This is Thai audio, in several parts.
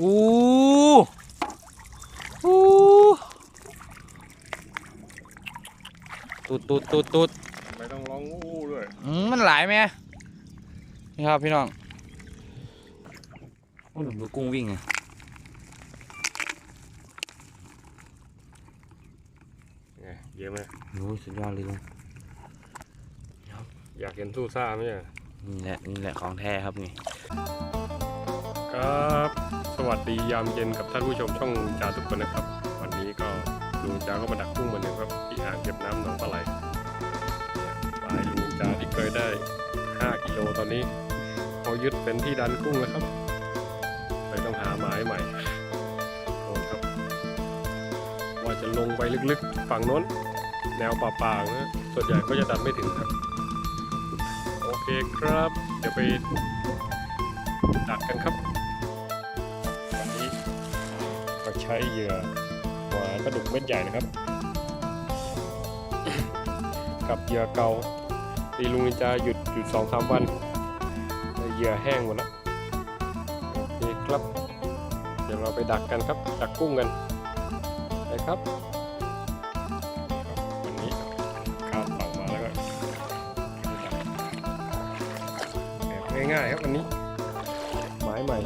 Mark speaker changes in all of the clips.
Speaker 1: อู้อู้ตุดตุดตุดตุด
Speaker 2: ไม่ต้องร้องอู้ด้วย
Speaker 1: อืมมันหลายไหมนี่ครับพี่น้องโอ้ยดูกุ้งวิ่งไง
Speaker 2: ไงเยอะไหม
Speaker 1: โอ้ยสุดยอดเลยลุง
Speaker 2: อยากเห็นสู้ซ่าไหมอะ
Speaker 1: นี่แหละนี่แหละของแท้ครับนี่
Speaker 2: ครับ สวัสดียามเย็นกับท่านผู้ชมช่องจ่าทุกคนนะครับ วันนี้ก็ลุงจ่าก็มาดักกุ้งเหมือนเดิมครับที่อ่างเก็บน้ำหนองปลาไหลเนี่ยปลายลุงจ่าที่เคยได้ 5 กิโลตอนนี้พอยึดเป็นที่ดันกุ้งแล้วครับเลยต้องหาไม้ใหม่โอ้ครับ ว่าจะลงไปลึกๆฝั่งโน้น แนวป่าๆนะส่วนใหญ่ก็จะดันไม่ถึงครับ โอเคครับ เดี๋ยวไปดักกันครับ ช้เหยื่อหวานปลาดุกเม็ดใหญ่นะครับ กับเหยื่อเกาตีลุงนินจาหยุดหยุดสองสามวันเหยื่อแห้งหมดแล้วโอเคครับ เดี๋ยวเราไปดักกันครับ ดักกุ้งกันไปครับวันนี้ข้าวเต่ามาแล้วก็แบบง่ายๆครับวันนี้ไม้ใหม่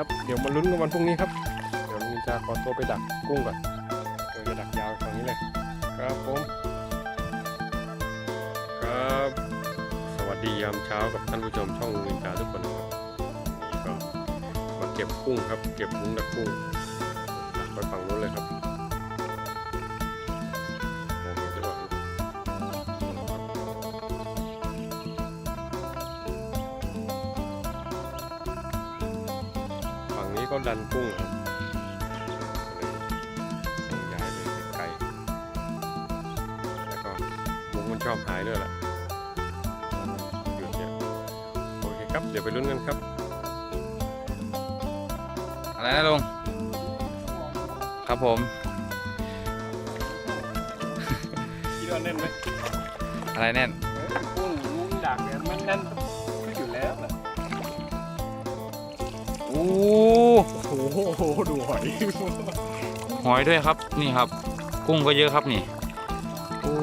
Speaker 2: ครับ เดี๋ยวมาลุ้นกันวันพรุ่งนี้ครับ เดี๋ยวมีจะขอตัวไปดักกุ้งก่อนเดี๋ยวจะดักยาวฝั่งนี้เลย ครับผม ครับ สวัสดียามเช้ากับท่านผู้ชมช่องมินจาทุกคนครับนี่ก็มาเก็บกุ้งครับ เก็บมุ้งดักกุ้งดักไปฝั่งนู้นเลยครับ ดันกุ้งครับเลยต้องย้ายเลยไกลๆแล้วก็มุ้งมันชอบหายด้วยแหละหยุดเนี่ยโอเคครับ เดี๋ยวไปลุ้นกันครับ
Speaker 1: อะไรนะลุง ครับผม
Speaker 2: คิดว่าแน่นไหม
Speaker 1: อะไรแน่น
Speaker 2: กุ้งมุ้งดักเนี่ยมันแน่นก็อยู่แล้วแหละ
Speaker 1: อู้
Speaker 2: โอ้โหดูหอย
Speaker 1: หอยด้วยครับนี่ครับ กุ้งก็เยอะครับนี่โอ้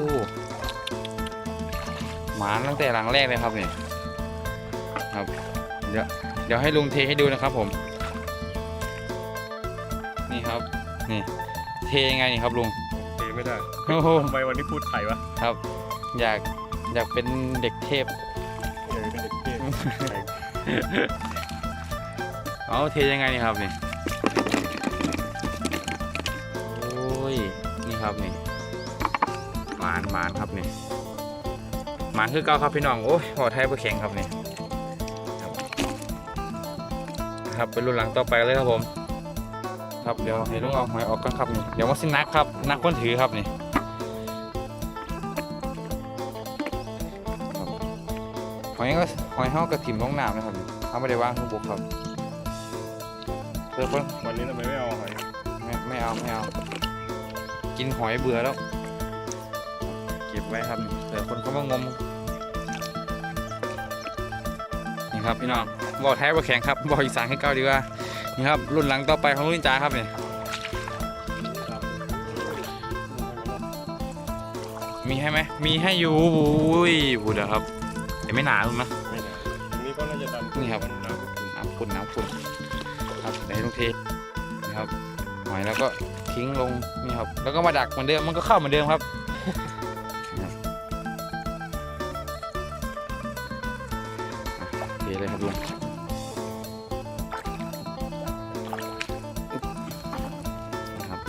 Speaker 1: หมาตั้งแต่หลังแรกเลยครับนี่ครับ เดี๋ยวเดี๋ยวให้ลุงเทให้ดูนะครับผม นี่ครับนี่เทยังไงนี่ครับลุง
Speaker 2: เทไม่ได้
Speaker 1: โอ้โห
Speaker 2: ทำไมวันนี้พูดไทยวะ
Speaker 1: ครับ อยากอยากเป็นเด็กเทพ
Speaker 2: เออเป็นเด็กเทพ
Speaker 1: เอาเทยังไงนี่ครับนี่โอ้ยนี่ครับนี่หมานหมานครับนี่หมานคือเก้าครับพี่น้องโอ้ยพอไทยไปแข่งครับนี่ครับครับเป็นรุ่นหลังต่อไปเลยครับผม ครับเดี๋ยวให้ลุงเอาหอยออกกันครับนี่เดี๋ยวมาสินักครับนักคนถือครับนี่หอยก็หอยเฮากระถิ่มลงน้ำนะครับเขาไม่ได้วางข้างบกครับ เพื่อเพิ่น
Speaker 2: วันนี้ทำไมไม่เอาหอย
Speaker 1: ไม่ไม่เอาไม่เอา กินหอยเบื่อแล้ว เก็บไว้ครับเผื่อคนเขามางม นี่ครับพี่น้องบอกแท้ว่าแข็งครับบอกอีสานให้เก้าดีกว่า นี่ครับรุ่นหลังต่อไปของลุงนินจาครับเนี่ยมีให้ไหม มีให้อยู่อุ้ยบูเดี๋ยวครับแต่ไม่หนาลุงนะ
Speaker 2: ไม่ได้ตรงนี้ก็น่าจะดัน
Speaker 1: นี่ครับ ครับหอยแล้วก็ทิ้งลงนี่ครับ แล้วก็มาดักเหมือนเดิมมันก็เข้าเหมือนเดิมครับดีเคเลยครับลุงนะครับ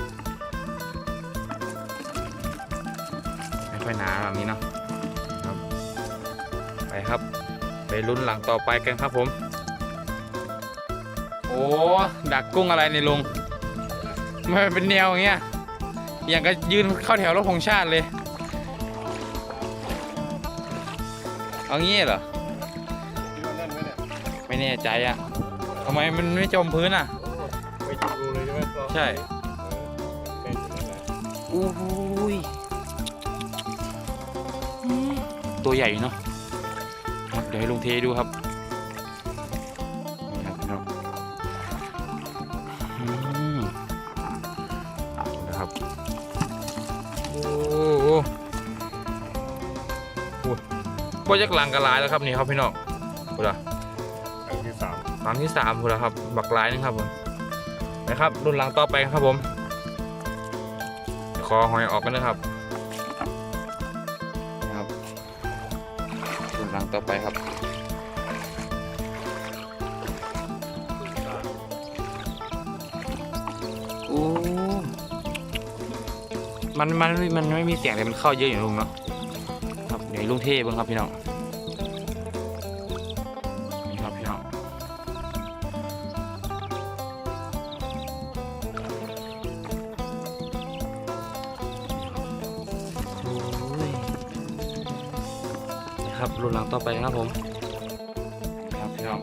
Speaker 1: ไม่ค่อยหนาแบบนี้เนาะครับ ไปครับ ไปลุ้นหลังต่อไปกันครับผม โอ้ดักกุ้งอะไรในลุง มันเป็นแนวอย่างเงี้ย อย่างก็ยืนเข้าแถวรถของชาติเลย เอางี้เหรอ
Speaker 2: คิดว่าแน่นไหมเนี่ย
Speaker 1: ไม่แน่ใจอะทำไมมันไม่จมพื้นอะ
Speaker 2: ไม่จุรูเลยใช่ไหม
Speaker 1: ใช่
Speaker 2: เออแน่นอยู่นั่นแหละ
Speaker 1: อู้หูยอืมตัวใหญ่อยู่เนาะครับเดี๋ยวให้ลุงเทดูครับ บ่จักหลังกระลายแล้วครับนี่ครับพี่น้องพูดละ
Speaker 2: ครั้งที่สาม
Speaker 1: หลังที่สามพูดละครับ บักลายนะครับผมนะครับรุ่นหลังต่อไปครับผม คอหอยออกกันนะครับนะครับรุ่นหลังต่อไปครับโอ้มันมันมันไม่มีเสียงเลยมันเข้าเยอะอยู่ลุงเนาะครับเดี๋ยว ลุงเทพบ้างครับพี่น้องนี่ครับพี่น้องโอ้ยนะครับรุ่นหลังต่อไปครับผมครับพี่น้อง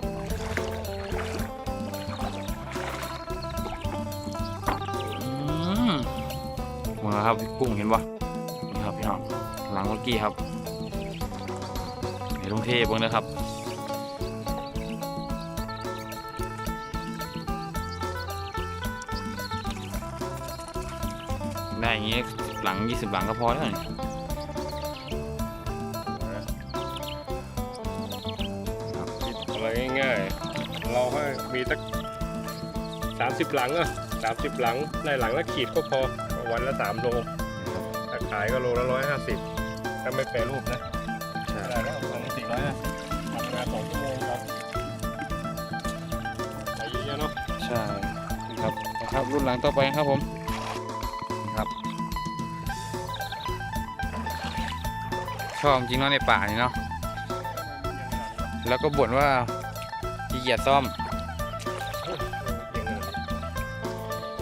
Speaker 1: อืมมาครับพี่กุ้งเห็นปะมีครับพี่น้องหลังเมื่อกี้ครับ ลุงเทพเบิ้งนะครับได้อย่างงี้หลัง 20 หลังก็พอแล้วนี่
Speaker 2: อะไรง่ายๆ เราให้มีสักสามสิบหลังอะสามสิบหลังในหลังละขีดก็พอวันละสามโลถ้าขายก็โลละร้อยห้าสิบถ้าไม่แปรรูปนะ ววันละสี่ร้อยห้าสิบทำงานสองชั่วโมงครับใช้เยอะๆเนาะ
Speaker 1: ใช่ครับนะครับรุ่นหลังต่อไปครับผมนี่ครับ ชอบจริงเนาะในป่านี่เนาะแล้วก็บ่นว่าขี้เกียจซ่อม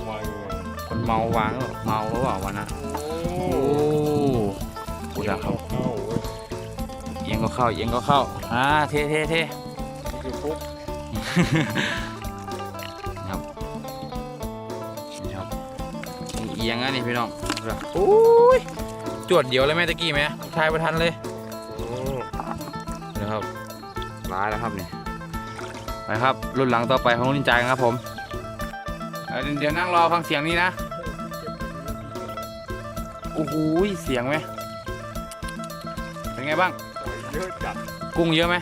Speaker 2: วางยังไง
Speaker 1: คนเมาวางหรือเปล่าเมาหรือเปล่าวันนะ
Speaker 2: โอ้
Speaker 1: โอ้พูดแล้วครับ
Speaker 2: เข้าเว้ย
Speaker 1: เอียงก็เข้าเอียงก็เข้าอ่าเท่เท่เท่
Speaker 2: นี่คือปุ๊บ
Speaker 1: ครับนี่ครับเอียงอะนี่พี่น้องดูนะโอ้ยจวดเดียวเลยแม่ตะกี้ไหมทายประทันเลย
Speaker 2: อืม
Speaker 1: นะครับร้ายแล้วครับนี่ไปครับรุ่นหลังต่อไปของนินจาครับผมเอ่อเดี๋ยวนั่งรอฟังเสียงนี้นะโอ้โหเสียงไหมเป็นไงบ้าง
Speaker 2: เยอะจัด
Speaker 1: กุ้งเยอะไหม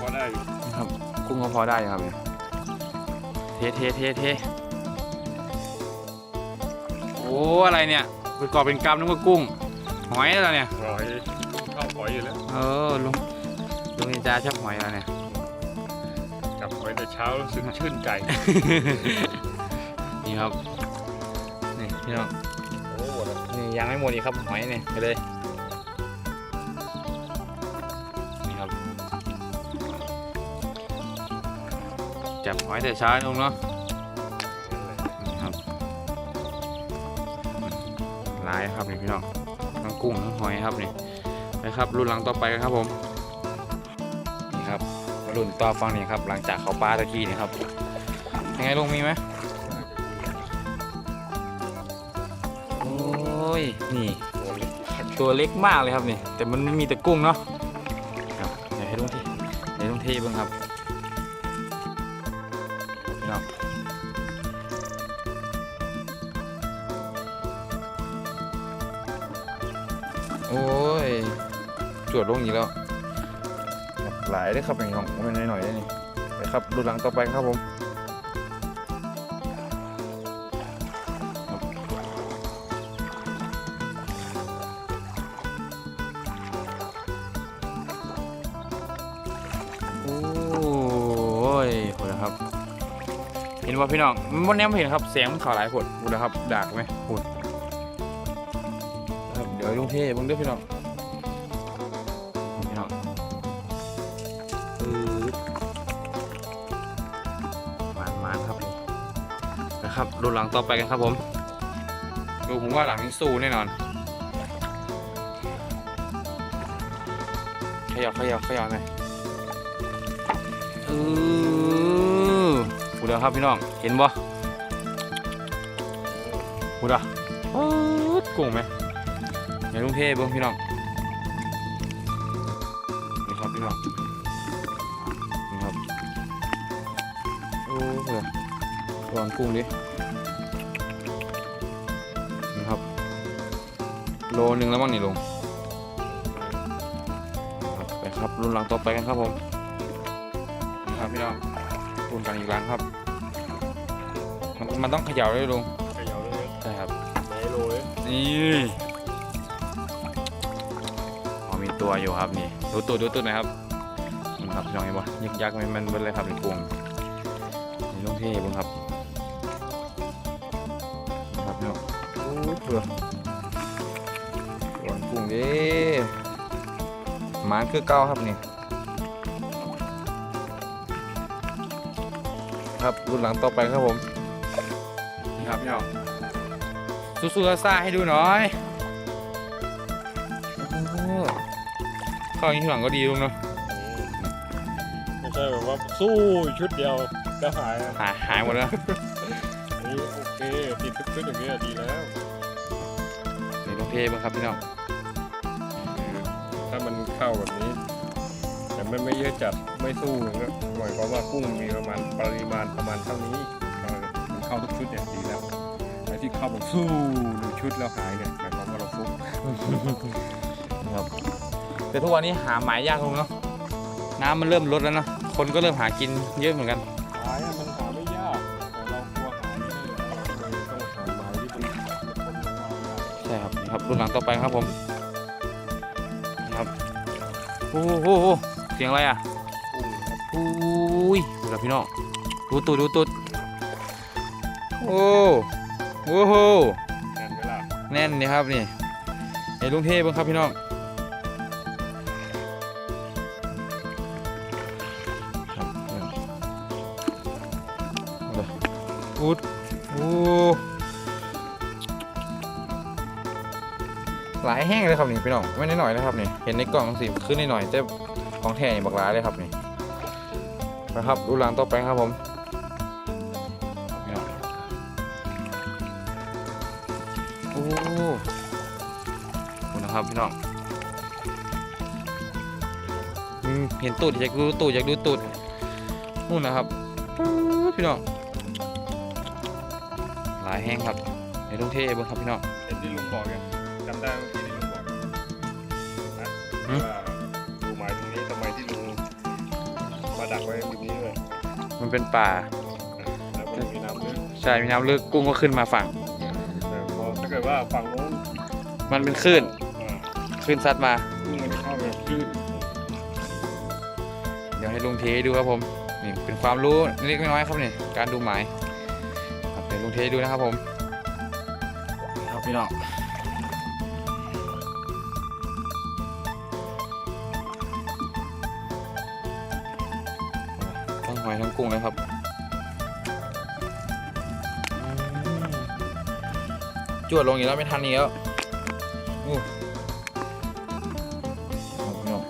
Speaker 2: พอได้อยู่
Speaker 1: ครับ กุ้งก็พอได้อยู่ครับเนี่ยเทเทเทเทโอ้อะไรเนี่ยเป็นกอบเป็นกำนึกว่ากุ้ง หอยอะไรเนี่ย
Speaker 2: หอยเข้าหอยอยู่แล้ว
Speaker 1: เออลุงลุงนินจาชอบหอยอะไรเนี่ย
Speaker 2: กลับหอยแต่เช้ารู้สึกชื่นใจ
Speaker 1: นี่ครับนี่พี่น้อง
Speaker 2: โอ้โหหมดแล้ว
Speaker 1: นี่ยังไม่หมดอีกครับหอยนี่ไปเลย จับหอยแต่ช้าลุงเนาะครับหลายครับนี่พี่น้องทั้งกุ้งทั้งหอยครับนี่ไปครับรุ่นหลังต่อไปกันครับผมนี่ครับรุ่นต่อฟังนี่ครับ หลังจากเขาปลาตะกี้นี่ครับยังไงลุงมีไหมโอ้ยนี่ตัวเล็กมากเลยครับนี่แต่มันมีแต่กุ้งเนาะครับให้ลุงที่เดี๋ยวลุงเทเบ้างครับ โอ้ย จวดลงอีกแล้วครับหลายได้อครับเป็นของไม่น้อยๆได้นี่ไปครับดูหลังต่อไปครับผมครับโอ้ยโหนะครับเห็นว่าพี่น้องมันแนมเห็นครับเสียงมันเข่าหลายผดพูดนะครับดากไหม ลุงเท่เบิ่งเด้วยพี่น้องพี่น้องปึ๊บมานมานครับผมนะครับดูหลังต่อไปกันครับผม ดูผมว่าหลังนี้สู้แน่นอนขยับขยับขยับหน่อยเออพูดแล้วครับพี่น้องเห็นบ่พูดอะปื๊ดกุ้งไหม ในลุงเทเบิ้งพี่น้องนี่ครับพี่น้องนี่ครับโอ้โหวางกุ้งดินี่ครับ โลนึงแล้วมั้งนี่ลุงครับไปครับรุ่นหลังต่อไปกันครับผมนี่ครับพี่น้องรุ่นกันอีกครั้งครับ มันมันต้องเขย่าด้วยลุง
Speaker 2: เขย่าเลย
Speaker 1: ใช่ครับ
Speaker 2: ไหนโรย
Speaker 1: นี่พอมี ตัวอยู่ครับนี่ดูตูดดูตูดหน่อยครับนี่ครับพี่น้องเห็นปะยึกยักมันมันเลยครับในกรงนี่ลุงเท่บุ้งครับนะครับพี่น้องโอ้ยเผื่อหวานกุ้งเด้หมานคือเก้าครับนี่ครับรุ่นหลังต่อไปครับผมนะครับพี่น้องสู้ๆซ่าให้ดูหน่อย เข้าอย่างนี้ข้างหลังก็ดีลุงเนาะ
Speaker 2: ไม่ใช่แบบว่าสู้ชุดเดียวก็หายอะ
Speaker 1: หายหายหมดแล้ว
Speaker 2: อันนี้โอเคติดทุกชุดอย่างเงี้ยดีแล้ว
Speaker 1: นี่ลงเทบ้างครับพี่น้อง
Speaker 2: ถ้ามันเข้าแบบนี้ แต่มันไม่เยอะจัดไม่สู้อย่างเงี้ยหมายความว่ากุ้งมีประมาณปริมาณประมาณเท่านี้เออมันเข้าทุกชุดเนี่ยดีแล้วไอ้ที่เข้าแบบสู้หนึ่งชุดแล้วหายเนี่ยหมายความว่าเราฟุก
Speaker 1: ครับ แต่ทุกวันนี้หาหมายยากลงเนาะน้ำมันเริ่มลดแล้วเนาะคนก็เริ่มหากินเยอะเหมือนกัน
Speaker 2: หายมันหาไม่ยากแต่เรากลัวหายไม่ได้าต้องหาหมายที่เป็นคนของเรา
Speaker 1: ใช่ครับครับรุ่นหลังต่อไปครับผมครับโอ้โหเสียงอะไรอะอุ้ยดูแลพี่น้องดูตุดดูตุดโอ้โอ้โห
Speaker 2: แน่นเลา
Speaker 1: แน่นนี่ครับนี่ไอ้ลุงเทพบ้างครับพี่น้อง อุดโอ้หลายแห้งเลยครับนี่พี่น้องไม่น้อยนะครับนี่เห็นในกล่องสิขึ้นนิดหน่อยแต่ของแท้นี่บักหลายเลยครับนี่นะครับดูหลังต่อไปครับผมพี่น้องโอ้คุณนะครับพี่น้องเห็นตูดอยากดูตูดอยากดูตูดนู่นนะครับพี่น้องายแห้งครับในทุ่งเทเบิ้งครับพี่น้อง
Speaker 2: เห็นที่ลุงบอกยังจำได้เมื่อกี้ที่ลุงบอกนะ
Speaker 1: หืม
Speaker 2: ว่าดูหมายตรงนี้ทำไมที่ลุงมาดักไว้ตรงนี้ด้วย
Speaker 1: มันเป็นป่า
Speaker 2: แล้วมันมีน้ำลึก
Speaker 1: ใช่มีน้ำลึกกุ้งก็ขึ้นมาฝั่ง
Speaker 2: แต่พอถ้าเกิดว่าฝั่งโน้น
Speaker 1: มันเป็นคลื่น
Speaker 2: อ่า
Speaker 1: คลื่นซัดมา
Speaker 2: กุ้งมันจะเข้าแบบคลื่น
Speaker 1: เดี๋ยวให้ลุงเทให้ดูครับผม นี่เป็นความรู้เล็กๆน้อยๆครับนี่ การดูหมายครับเดี๋ ยวลุงเทให้ดูนะครับผมนี่ครับพี่น้องทั้งหอยทั้งกุ้งเลยครับอืมจวดลงอีกแล้วไม่ทันอีกแล้วอู้ครับพี่น้อง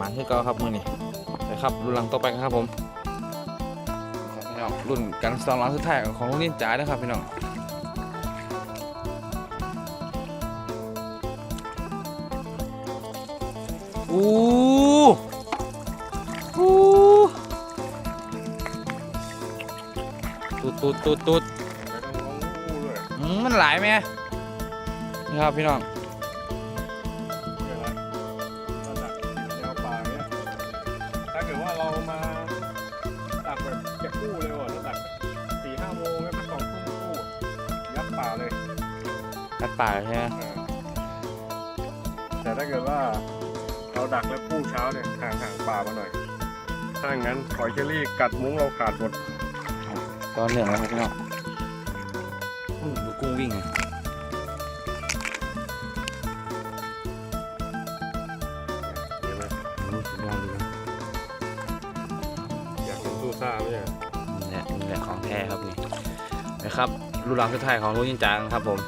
Speaker 1: มาที่เก่าครับมือนี่ไปครับรุ่นหลังต่อไปกันครับผมค รับพี่น้องรุ่นกันสองหลังสุดท้ายของลุงนินจ๋านะครับพี่น้องอู้อู้ตุดตุดตุดตุด
Speaker 2: แล้วต้องร้องอู้ด้วย
Speaker 1: อืมมันหลายไหมนี่ครับพี่น้อง
Speaker 2: ป่า
Speaker 1: ใช่ไหม
Speaker 2: เออแต่ถ้าเกิดว่าเราดักแล้วกู้เช้าเนี่ยห่างห่างป่ามาหน่อย ถ้าอย่างนั้นหอยเชอรี่กัดมุ้งเราขาดหมด
Speaker 1: ตอนเหนื่อยแล้วครับพี่น้องอู้ดูกุ้งวิ่งเลย
Speaker 2: เห็นไหม
Speaker 1: อู้สุดยอดเลย
Speaker 2: อยากเห็นสู้ซ่าไหมเนี่ย
Speaker 1: นี่แหละนี่แหละของแท้ครับนี่นะครับรูปลังสุดท้ายของลูกยินจางครับผม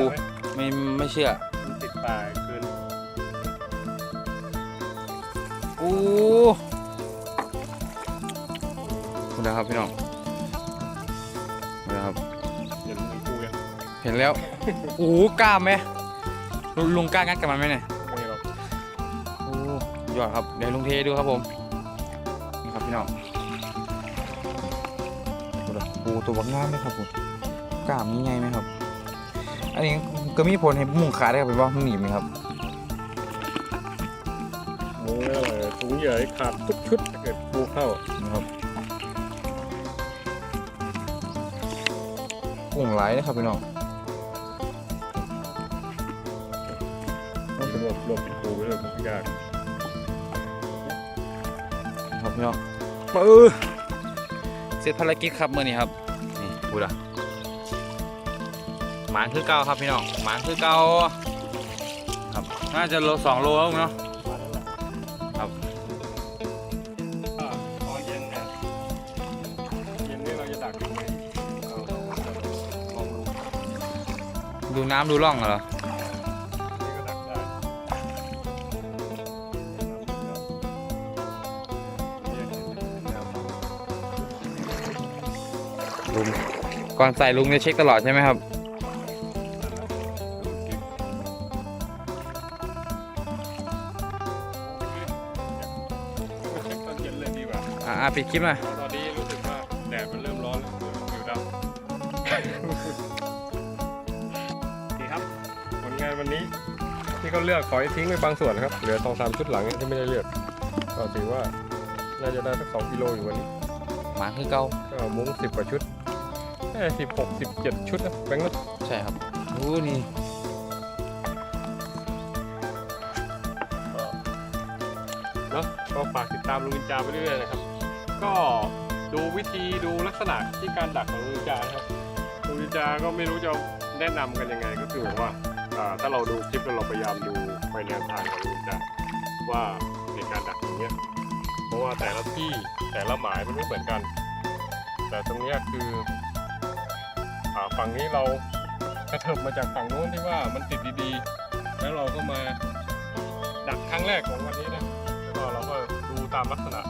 Speaker 1: มีปูไม่ไม่เชื่อ
Speaker 2: มันติดป่าคืน
Speaker 1: อู้คุณนะครับพี่น้องคุณนะครับ
Speaker 2: เห็นมันปูยัง
Speaker 1: เห็นแล้วโอ้กล้ามไหมลุงลุงกล้างัดกับมันไหมเนี่ย
Speaker 2: ไม่หรอก
Speaker 1: โอ้ยอดครับเดี๋ยวลุงเทดูครับผมนี่ครับพี่น้องดูดิปูตัวบักงามไหมครับผมกล้ามนี่ไงไหมครับ อันนี้ก็มีผลให้มุงขาได้ครับเป็นว่ามันหนีบไหมครับ
Speaker 2: มุ้งเนี่ยเลยถุงใหญ่ขาดทุกชุดถ้าเกิดปูเข้า
Speaker 1: นะครับกุ้งไหลายนะครับพี่น้อง
Speaker 2: ต้องสำรวจรวมติดปูไปเลยมันยาก
Speaker 1: ครับพี่น้องมาเออเสร็จภารกิจครับเมื่อนี้ครับนี่พูดอะ หมานคือเก่าครับพี่น้องหมานคือเก่าครับน่าจะโลสองโลแล้วเนาะครับ
Speaker 2: ตอนเย็นเนี่ยเย็นนี่เราจะดักลุงดู
Speaker 1: น้ำดูร่องเหรอลุงก่อนใส่ลุงจะเช็คตลอดใช่ไหมครับ ปิดคลิปหน่อย
Speaker 2: ตอนนี้รู้สึกว่าแดดมันเริ่มร้อนแล้วผิวดำดีครับผลงานวันนี้ที่เขาเลือกขอให้ทิ้งไปบางส่วนนะครับ เหลือสองสามชุดหลังที่ไม่ได้เลือก ก็ถือว่าน่าจะได้สักสองกิโลอยู่วันนี้
Speaker 1: หมานคือเก่า
Speaker 2: ก็มุ้งสิบกว่าชุดแค่สิบหกสิบเจ็ดชุดนะแบงค์นะ
Speaker 1: ใช่ครับอู้นี่
Speaker 2: เนาะก็ฝากติดตามลุงนินจาไปเรื่อยๆนะครับ ก็ดูวิธีดูลักษณะที่การดักของลุงนินจาครับลุงนินจาก็ไม่รู้จะแนะนำกันยังไงก็คือแบบว่าถ้าเราดูคลิปแล้วเราพยายามดูไปแนวทางของลุงนินจาว่าในการดักอย่างเงี้ยเพราะว่าแต่ละที่แต่ละหมายมันไม่เหมือนกัน แต่ตรงเนี้ยคือฝั่งนี้เรากระเถิบมาจากฝั่งโน้นที่ว่ามันติดดีๆ แล้วเราก็มาดักครั้งแรกของวันนี้นะแล้วก็เราก็ดูตามลักษณะ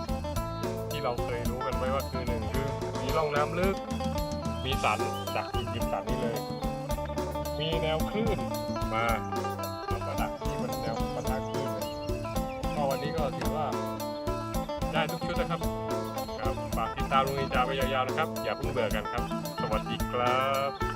Speaker 2: ที่เราเคยรู้กันไว้ว่าคือหนึ่งคือมีร่องน้ำลึก มีสันดักอีกยิบสันนี่เลย มีแนวคลื่นมาแล้วก็ดักที่มันแนวปะทะคลื่นเลยก็วันนี้ก็ถือว่าได้ทุกชุดนะครับครับฝากติดตามลุงนินจาไปยาวๆนะครับ อย่าเพิ่งเบื่อกันครับ สวัสดีครับ